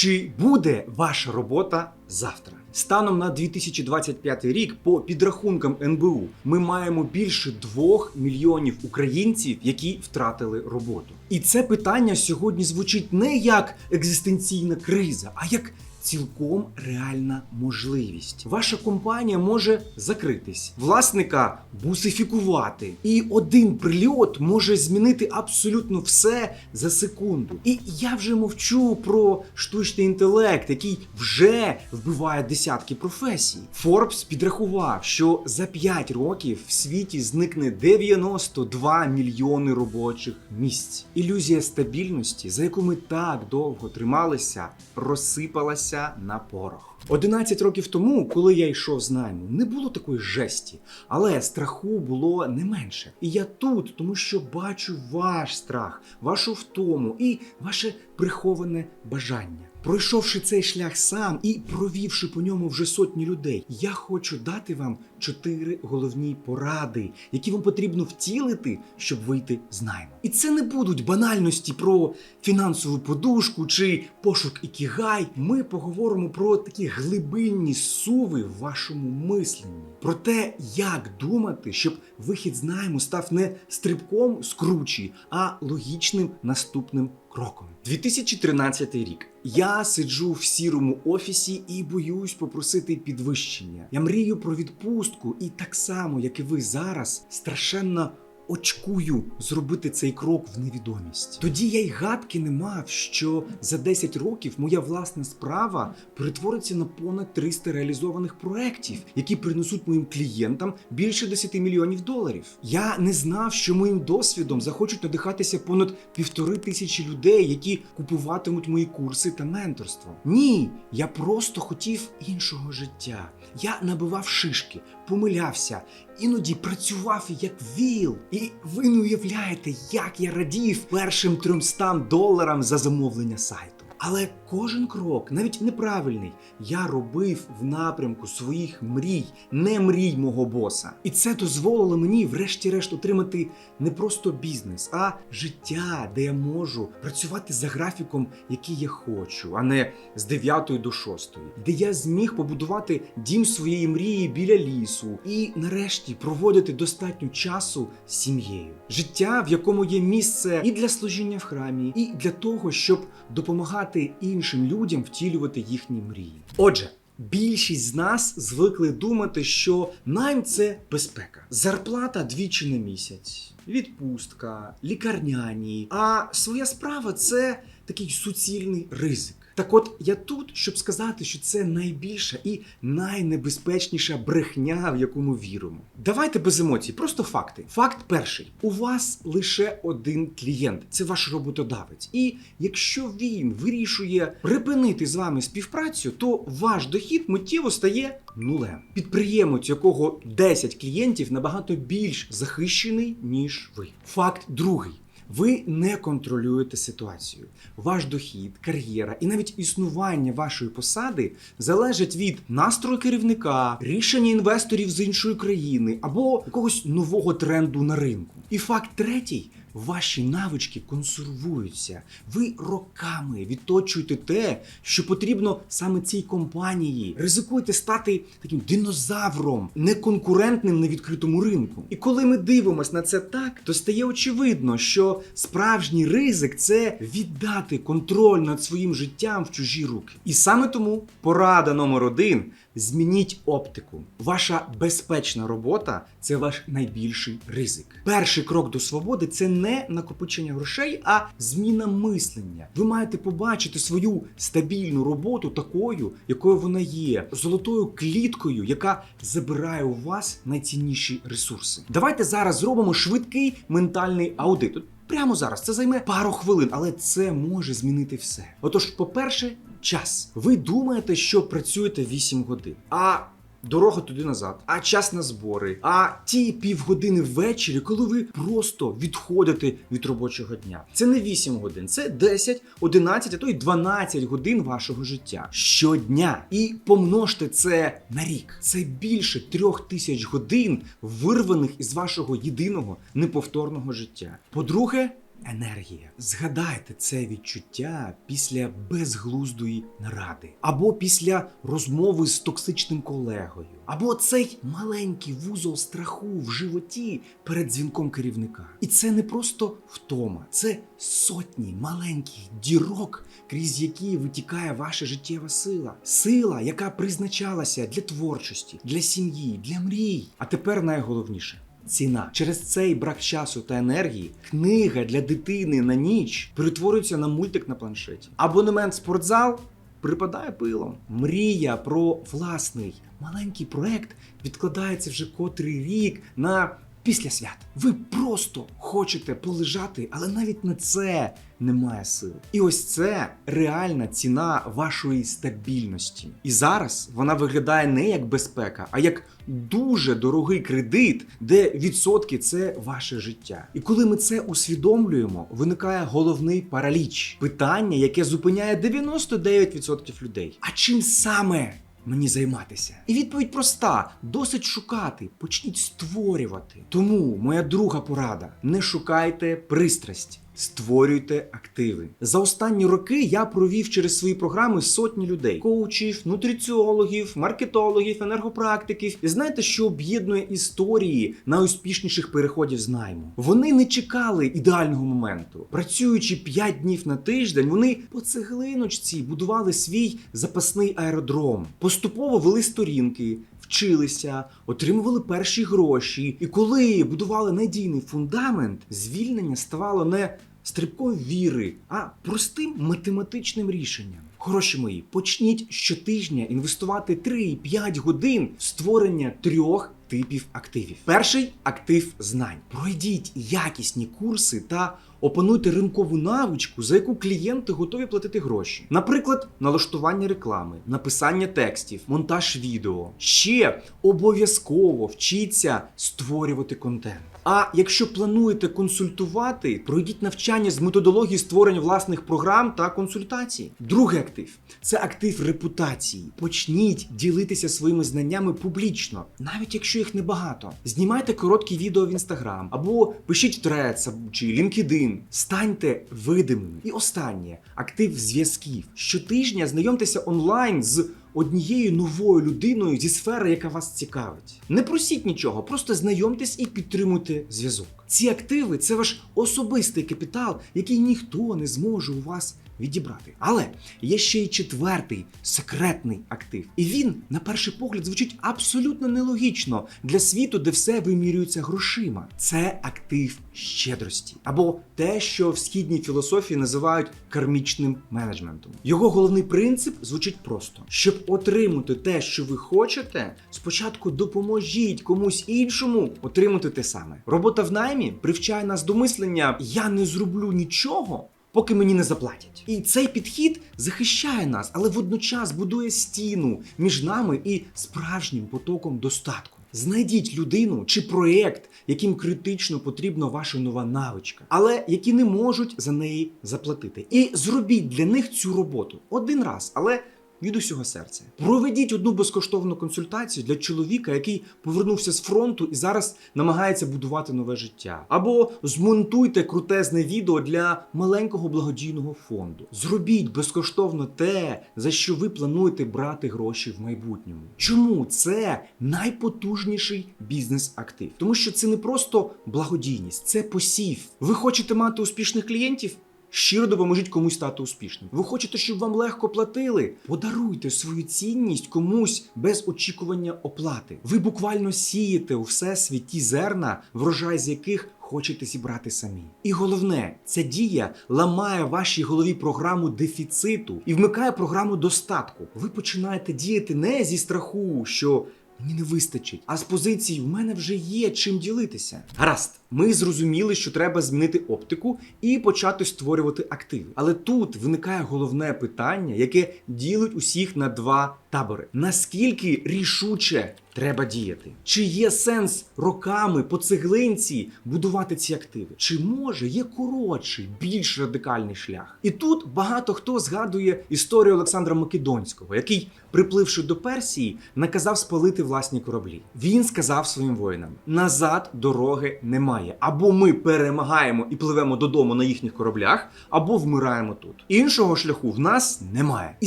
Чи буде ваша робота завтра? Станом на 2025 рік, по підрахункам НБУ, ми маємо більше 2 мільйонів українців, які втратили роботу. І це питання сьогодні звучить не як екзистенційна криза, а як цілком реальна можливість. Ваша компанія може закритись, власника бусифікувати, і один прильот може змінити абсолютно все за секунду. І я вже мовчу про штучний інтелект, який вже вбиває десятки професій. Forbes підрахував, що за 5 років в світі зникне 92 мільйони робочих місць. Ілюзія стабільності, за яку ми так довго трималися, розсипалася на порох. 11 років тому, коли я йшов з найму, не було такої жесті, але страху було не менше. І я тут, тому що бачу ваш страх, вашу втому і ваше приховане бажання. Пройшовши цей шлях сам і провівши по ньому вже сотні людей, я хочу дати вам чотири головні поради, які вам потрібно втілити, щоб вийти з найму. І це не будуть банальності про фінансову подушку чи пошук ікігай. Ми поговоримо про такі глибинні суви в вашому мисленні, про те, як думати, щоб вихід з найму став не стрибком з кручі, а логічним наступним кроком. 2013 рік. Я сиджу в сірому офісі і боюсь попросити підвищення. Я мрію про відпустку, і так само, як і ви зараз, страшенно очкую зробити цей крок в невідомість. Тоді я й гадки не мав, що за 10 років моя власна справа перетвориться на понад 300 реалізованих проєктів, які принесуть моїм клієнтам більше 10 мільйонів доларів. Я не знав, що моїм досвідом захочуть надихатися понад півтори тисячі людей, які купуватимуть мої курси та менторство. Ні, я просто хотів іншого життя. Я набивав шишки, помилявся, іноді працював як віл. І ви не уявляєте, як я радів першим 300 доларам за замовлення сайту. Але кожен крок, навіть неправильний, я робив в напрямку своїх мрій, не мрій мого боса. І це дозволило мені, врешті-решт, отримати не просто бізнес, а життя, де я можу працювати за графіком, який я хочу, а не з 9 до 6, де я зміг побудувати дім своєї мрії біля лісу і, нарешті, проводити достатньо часу з сім'єю. Життя, в якому є місце і для служіння в храмі, і для того, щоб допомагати іншим людям втілювати їхні мрії. Отже. Більшість з нас звикли думати, що найм це безпека. Зарплата двічі на місяць, відпустка, лікарняні. А своя справа це такий суцільний ризик. Так от я тут, щоб сказати, що це найбільша і найнебезпечніша брехня, в яку ми віримо. Давайте без емоцій, просто факти. Факт перший: у вас лише один клієнт, це ваш роботодавець. І якщо він вирішує припинити з вами співпрацю, то ваш дохід миттєво стає нулем. Підприємець, якого 10 клієнтів, набагато більш захищений, ніж ви. Факт другий. Ви не контролюєте ситуацію. Ваш дохід, кар'єра і навіть існування вашої посади залежать від настрою керівника, рішення інвесторів з іншої країни або якогось нового тренду на ринку. І факт третій. Ваші навички консервуються. Ви роками відточуєте те, що потрібно саме цій компанії. Ризикуєте стати таким динозавром, неконкурентним на відкритому ринку. І коли ми дивимося на це так, то стає очевидно, що справжній ризик це віддати контроль над своїм життям в чужі руки. І саме тому порада номер один. Змініть оптику. Ваша безпечна робота це ваш найбільший ризик. Перший крок до свободи це не накопичення грошей, а зміна мислення. Ви маєте побачити свою стабільну роботу такою, якою вона є, золотою кліткою, яка забирає у вас найцінніші ресурси. Давайте зараз зробимо швидкий ментальний аудит. Прямо зараз це займе пару хвилин, але це може змінити все. Отож, по-перше, час. Ви думаєте, що працюєте 8 годин, а дорога туди назад, а час на збори, а ті півгодини ввечері, коли ви просто відходите від робочого дня. Це не 8 годин, це 10, 11, а то й 12 годин вашого життя щодня. І помножте це на рік. Це більше трьох тисяч годин, вирваних із вашого єдиного неповторного життя. По-друге, енергія. Згадайте це відчуття після безглуздої наради, або після розмови з токсичним колегою, або цей маленький вузол страху в животі перед дзвінком керівника. І це не просто втома, це сотні маленьких дірок, крізь які витікає ваша життєва сила. Сила, яка призначалася для творчості, для сім'ї, для мрій. А тепер найголовніше. Ціна через цей брак часу та енергії книга для дитини на ніч перетворюється на мультик на планшеті. Абонемент спортзал припадає пилом. Мрія про власний маленький проект відкладається вже котрий рік на після свят. Ви просто хочете полежати, але навіть на це немає сил. І ось це реальна ціна вашої стабільності. І зараз вона виглядає не як безпека, а як дуже дорогий кредит, де відсотки це ваше життя. І коли ми це усвідомлюємо, виникає головний параліч питання, яке зупиняє 99% людей. А чим саме? Мені займатися. І відповідь проста: досить шукати, почніть створювати. Тому моя друга порада: не шукайте пристрасть. Створюйте активи за останні роки. Я провів через свої програми сотні людей: коучів, нутриціологів, маркетологів, енергопрактиків. І знаєте, що об'єднує історії найуспішніших переходів з найму? Вони не чекали ідеального моменту. Працюючи 5 днів на тиждень, вони по цеглиночці будували свій запасний аеродром, поступово вели сторінки. Вчилися, отримували перші гроші, і коли будували надійний фундамент, звільнення ставало не стрибком віри, а простим математичним рішенням. Хороші мої, почніть щотижня інвестувати 3-5 годин в створення трьох типів активів. Перший актив знань. Пройдіть якісні курси та опануйте ринкову навичку, за яку клієнти готові платити гроші. Наприклад, налаштування реклами, написання текстів, монтаж відео. Ще обов'язково вчіться створювати контент. А якщо плануєте консультувати, пройдіть навчання з методології створення власних програм та консультацій. Другий актив це актив репутації. Почніть ділитися своїми знаннями публічно, навіть якщо їх небагато. Знімайте короткі відео в інстаграм або пишіть в Threads чи LinkedIn. Станьте видимими. І останнє актив зв'язків. Щотижня знайомтеся онлайн з однією новою людиною зі сфери, яка вас цікавить. Не просіть нічого, просто знайомтесь і підтримуйте зв'язок. Ці активи це ваш особистий капітал, який ніхто не зможе у вас відібрати. Але є ще й четвертий секретний актив. І він, на перший погляд, звучить абсолютно нелогічно для світу, де все вимірюється грошима. Це актив щедрості, або те, що в східній філософії називають кармічним менеджментом. Його головний принцип звучить просто: щоб отримати те, що ви хочете, спочатку допоможіть комусь іншому отримати те саме. Робота в наймі привчає нас до мислення: я не зроблю нічого. Поки мені не заплатять, і цей підхід захищає нас, але водночас будує стіну між нами і справжнім потоком достатку. Знайдіть людину чи проєкт, яким критично потрібна ваша нова навичка, але які не можуть за неї заплатити. І зробіть для них цю роботу один раз, але від усього серця. Проведіть одну безкоштовну консультацію для чоловіка, який повернувся з фронту і зараз намагається будувати нове життя. Або змонтуйте крутезне відео для маленького благодійного фонду. Зробіть безкоштовно те, за що ви плануєте брати гроші в майбутньому. Чому це найпотужніший бізнес-актив? Тому що це не просто благодійність, це посів. Ви хочете мати успішних клієнтів? Щиро допоможіть комусь стати успішним. Ви хочете, щоб вам легко платили? Подаруйте свою цінність комусь без очікування оплати. Ви буквально сієте у всесвіті зерна, врожай з яких хочете зібрати самі. І головне, ця дія ламає вашій голові програму дефіциту і вмикає програму достатку. Ви починаєте діяти не зі страху, що мені не вистачить, а з позиції в мене вже є чим ділитися. Гаразд. Ми зрозуміли, що треба змінити оптику і почати створювати активи. Але тут виникає головне питання, яке ділить усіх на два табори: наскільки рішуче треба діяти? Чи є сенс роками по цеглинці будувати ці активи? Чи може є коротший, більш радикальний шлях? І тут багато хто згадує історію Олександра Македонського, який, припливши до Персії, наказав спалити власні кораблі. Він сказав своїм воїнам: назад дороги немає. Або ми перемагаємо і пливемо додому на їхніх кораблях, або вмираємо тут. Іншого шляху в нас немає. І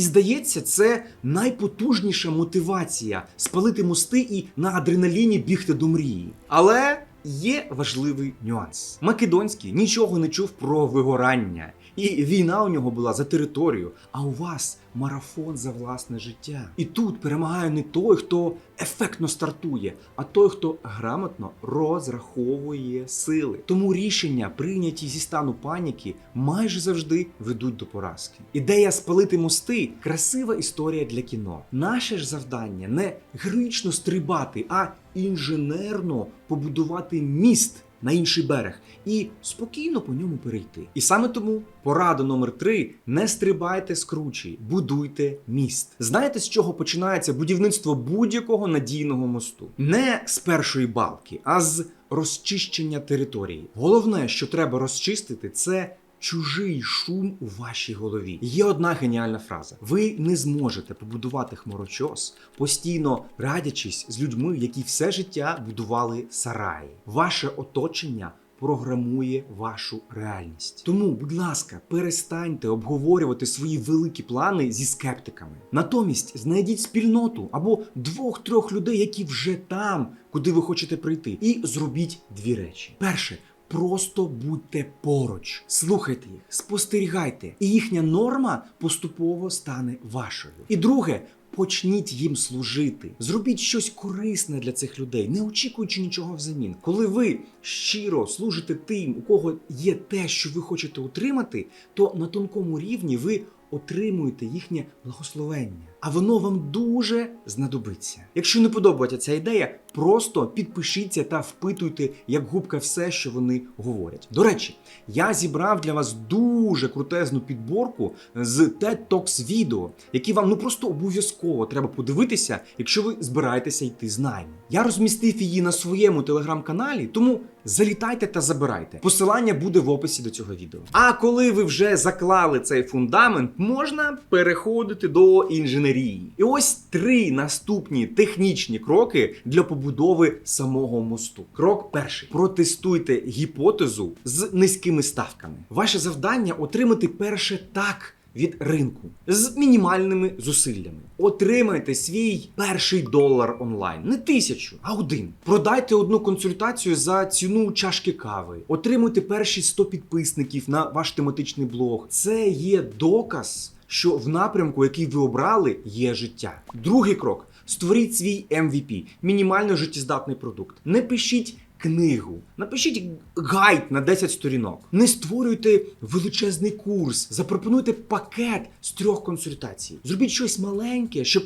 здається, це найпотужніша мотивація спалити мости і на адреналіні бігти до мрії. Але є важливий нюанс. Македонський нічого не чув про вигорання. І війна у нього була за територію, а у вас марафон за власне життя. І тут перемагає не той, хто ефектно стартує, а той, хто грамотно розраховує сили. Тому рішення, прийняті зі стану паніки, майже завжди ведуть до поразки. Ідея спалити мости красива історія для кіно. Наше ж завдання не героїчно стрибати, а інженерно побудувати міст на інший берег і спокійно по ньому перейти. І саме тому порада номер три: не стрибайте з кручі, будуйте міст. Знаєте, з чого починається будівництво будь-якого надійного мосту? Не з першої балки, а з розчищення території. Головне, що треба розчистити, це. Чужий шум у вашій голові. Є одна геніальна фраза: ви не зможете побудувати хмарочос, постійно радячись з людьми, які все життя будували сараї. Ваше оточення програмує вашу реальність. Тому, будь ласка, перестаньте обговорювати свої великі плани зі скептиками. Натомість знайдіть спільноту або двох-трьох людей, які вже там, куди ви хочете прийти, і зробіть дві речі. Перше. Просто будьте поруч, слухайте їх, спостерігайте, і їхня норма поступово стане вашою. І друге, почніть їм служити. Зробіть щось корисне для цих людей, не очікуючи нічого взамін. Коли ви щиро служите тим, у кого є те, що ви хочете отримати, то на тонкому рівні ви отримуєте їхнє благословення. А воно вам дуже знадобиться. Якщо не подобається ця ідея, просто підпишіться та впитуйте як губка все, що вони говорять. До речі, я зібрав для вас дуже крутезну підборку з TED Talks відео, які вам ну просто обов'язково треба подивитися, якщо ви збираєтеся йти з нами. Я розмістив її на своєму телеграм-каналі, тому залітайте та забирайте. Посилання буде в описі до цього відео. А коли ви вже заклали цей фундамент, можна переходити до інженерії. І ось три наступні технічні кроки для побудови самого мосту. Крок перший: протестуйте гіпотезу з низькими ставками. Ваше завдання отримати перше так. Від ринку з мінімальними зусиллями. Отримайте свій перший долар онлайн. Не тисячу, а один. Продайте одну консультацію за ціну чашки кави. Отримуйте перші 100 підписників на ваш тематичний блог. Це є доказ, що в напрямку, який ви обрали, є життя. Другий крок: створіть свій MVP – мінімально життєздатний продукт. Не пишіть книгу, напишіть гайд на 10 сторінок. Не створюйте величезний курс, запропонуйте пакет з трьох консультацій. Зробіть щось маленьке, щоб.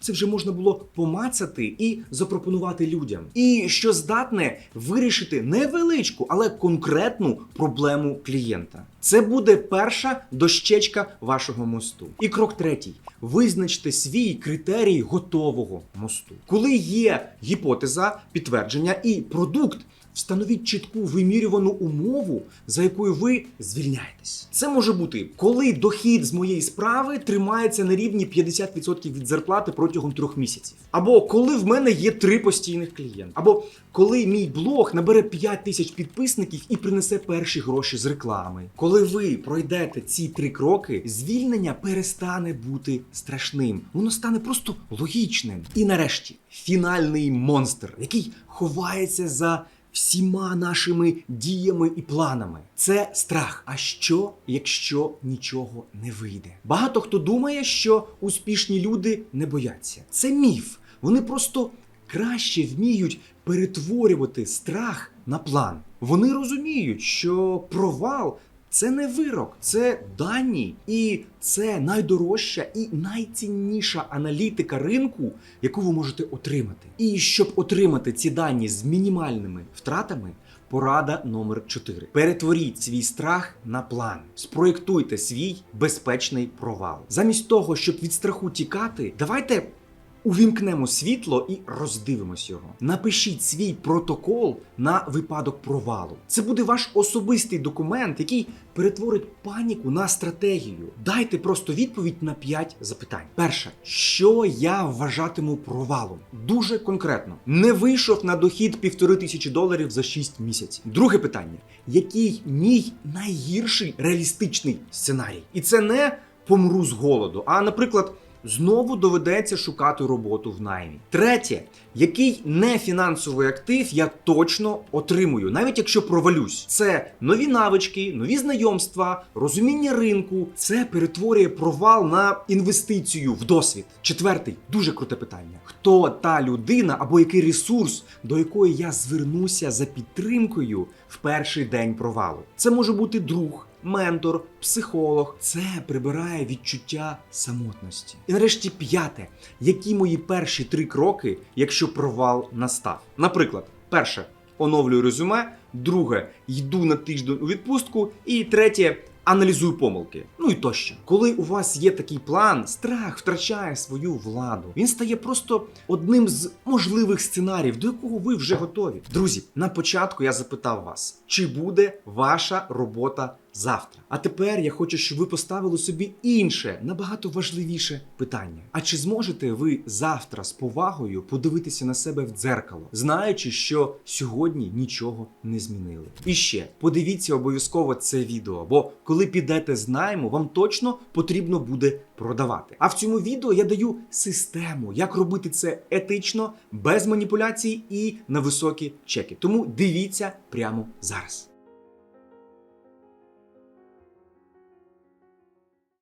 Це вже можна було помацати і запропонувати людям, і що здатне вирішити невеличку, але конкретну проблему клієнта. Це буде перша дощечка вашого мосту. І крок третій: визначте свій критерій готового мосту. Коли є гіпотеза, підтвердження і продукт. Встановіть чітку вимірювану умову, за якою ви звільняєтесь. Це може бути, коли дохід з моєї справи тримається на рівні 50% від зарплати протягом трьох місяців. Або коли в мене є три постійних клієнти. Або коли мій блог набере 5 тисяч підписників і принесе перші гроші з реклами. Коли ви пройдете ці три кроки, звільнення перестане бути страшним. Воно стане просто логічним. І нарешті фінальний монстр, який ховається за всіма нашими діями і планами. Це страх. А що, якщо нічого не вийде? Багато хто думає, що успішні люди не бояться. Це міф. Вони просто краще вміють перетворювати страх на план. Вони розуміють, що провал. Це не вирок, це дані, і це найдорожча і найцінніша аналітика ринку, яку ви можете отримати. І щоб отримати ці дані з мінімальними втратами, порада номер 4. Перетворіть свій страх на план. Спроєктуйте свій безпечний провал. Замість того, щоб від страху тікати, давайте увімкнемо світло і роздивимось його. Напишіть свій протокол на випадок провалу. Це буде ваш особистий документ, який перетворить паніку на стратегію. Дайте просто відповідь на 5 запитань. Перше, що я вважатиму провалом? Дуже конкретно. Не вийшов на дохід півтори тисячі доларів за 6 місяців. Друге питання: який мій найгірший реалістичний сценарій? І це не помру з голоду, а, наприклад, знову доведеться шукати роботу в наймі. Третє, який нефінансовий актив я точно отримую, навіть якщо провалюсь. Це нові навички, нові знайомства, розуміння ринку. Це перетворює провал на інвестицію в досвід. Четвертий дуже круте питання: хто та людина або який ресурс, до якої я звернуся за підтримкою в перший день провалу? Це може бути друг ментор, психолог. Це прибирає відчуття самотності. І нарешті п'яте, які мої перші три кроки, якщо провал настав. Наприклад, перше оновлюю резюме, друге йду на тиждень у відпустку, і третє. Аналізую помилки, ну і тощо. Коли у вас є такий план, страх втрачає свою владу. Він стає просто одним з можливих сценаріїв, до якого ви вже готові. Друзі, на початку я запитав вас, чи буде ваша робота завтра. А тепер я хочу, щоб ви поставили собі інше, набагато важливіше питання. А чи зможете ви завтра з повагою подивитися на себе в дзеркало, знаючи, що сьогодні нічого не змінили? І ще подивіться обов'язково це відео, бо коли підете з найму, вам точно потрібно буде продавати. А в цьому відео я даю систему, як робити це етично, без маніпуляцій і на високі чеки. Тому дивіться прямо зараз.